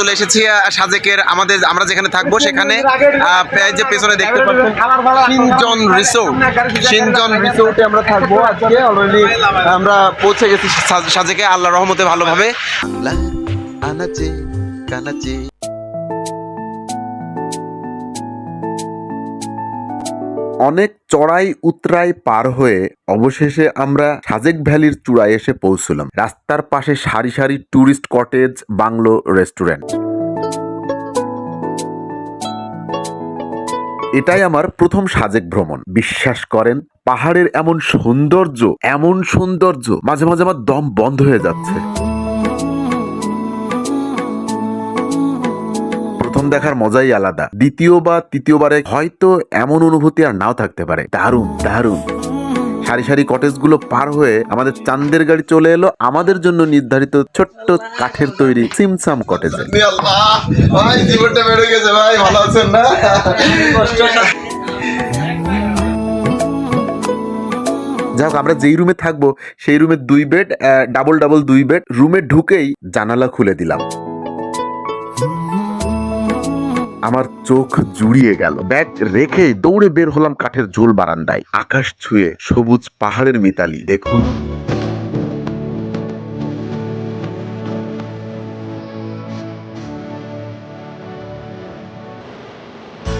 চলে এসেছি সাজেকের আমাদের, আমরা যেখানে থাকব সেখানে যে পেছনে দেখতে পাচ্ছেন সিনজন রিসোর্ট। সিনজন রিসোর্টে আমরা থাকব আজকে অলরেডি আমরা পৌঁছে গেছি সাজেকে আল্লাহ রহমতে ভালোভাবে। আনাচে anache অনেক চড়াই উতরাই পার হয়ে অবশেষে আমরা সাজেক ভ্যালির চূড়ায় এসে পৌঁছলাম। রাস্তার পাশে সারি সারি ট্যুরিস্ট কটেজ, বাংলো রেস্টুরেন্ট। এটাই আমার প্রথম সাজেক ভ্রমণ। বিশ্বাস করেন, পাহাড়ের এমন সৌন্দর্য এমন সৌন্দর্য মাঝে মাঝে আমার দম বন্ধ হয়ে যাচ্ছে। দেখার মজাই আলাদা। দ্বিতীয় বা তৃতীয়বারে হয়তো এমন অনুভূতি আর নাও থাকতে পারে। দারুণ দারুণ। সারি সারি কটেজগুলো পার হয়ে আমাদের চান্দের গাড়ি চলে এলো আমাদের জন্য নির্ধারিত ছোট্ট কাঠের তৈরি সিমসাম কটেজে। ভাই জীবনটা বেড়ে গেছে ভাই ভালো আছেন না? যাই হোক আমরা যেই রুমে থাকব সেই রুমে দুই বেড ডাবল ডাবল দুই বেড। রুমে ঢুকেই জানালা খুলে দিলাম। আমার চোখ জুড়িয়ে গেল। ব্যাগ রেখে দৌড়ে বের হলাম কাঠের ঝোল বারান্দায়। আকাশ ছুঁয়ে সবুজ পাহাড়ের মিতালি, দেখুন।